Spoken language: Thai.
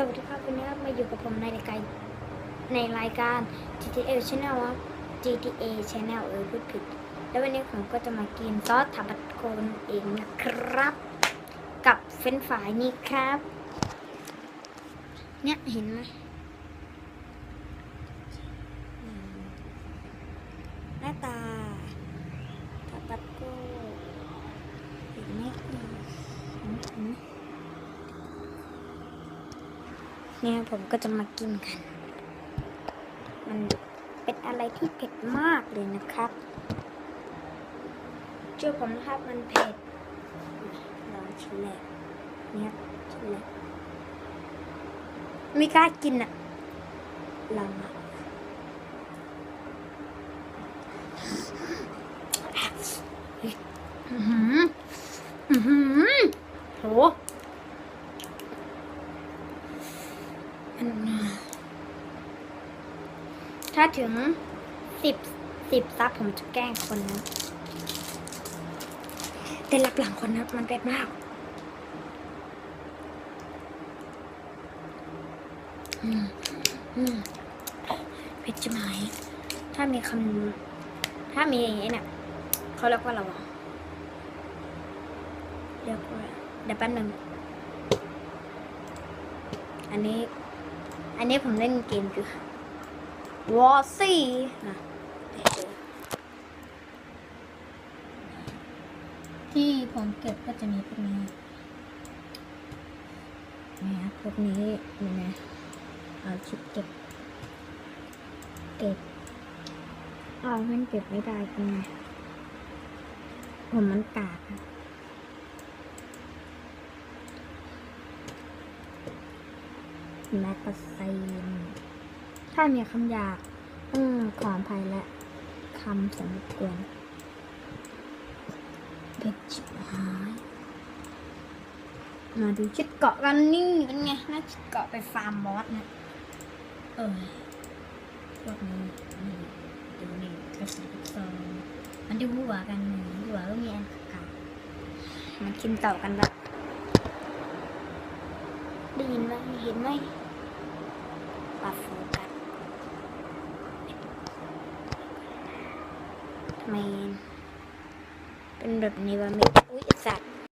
สวัสดีครับวันนี้มาอยู่กับผมในรายการในรายการ GTA Channel ครับ GTA Channel เออพูดผิด แล้ววันนี้ผมก็จะมากินซอสทาบัตโคนเองนะครับ กับเฟรนช์ฟรายนี่ครับ เนี่ยเห็นไหมหน้าตาทาบัตโกเห็นไหมเอ่ยเห็นไหม เนี่ยผมก็จะมากินกัน มันเป็นอะไรที่เผ็ดมากเลยนะครับเชื่อผมนะครับมันเผ็ดลองชิ้นแรกเนี่ยชิ้นแรกไม่กล้ากินอะลองอะอือหืออือหือโห ถ้าถึงสิบสิบซับผมจะแกล้งคนนะแต่รับหลังคนนะมันเป็นมากอืมอืมเผ็ดจะไหมถ้ามีคำถ้ามีอย่างนี้เนี่ยเขาเรียกว่าอะไรวะเรียกว่าเดี๋ยวแป๊บนึงอันนี้ อันนี้ผมเล่นเกมอยู่วอซี่นะที่ผมเก็บก็จะมีพวกนี้นี่ครับพวกนี้นี่นะเอาชิปเก็บ เก็บเอามันเก็บไม่ได้เป็นไงผมมันกากครับ แมกกาซีนถ้ามีคำหยาบต้อขออภัยและคำสมควรเด็กชิบหายมาดูชุดเกาะกันนี่เป็นไงน่าชุดเกาะไปฟาร์มบอสนะเออพวกนี้นี่ดูนี่กระสุนลูกซองมันดูหัวกันหัวก็มีอันกามันกินต่อกันละ ได้ยินไหมเห็นไหมปรับโฟกัสทำไมเป็นแบบนี้วะไม่อุ้ยไอ้สัตว์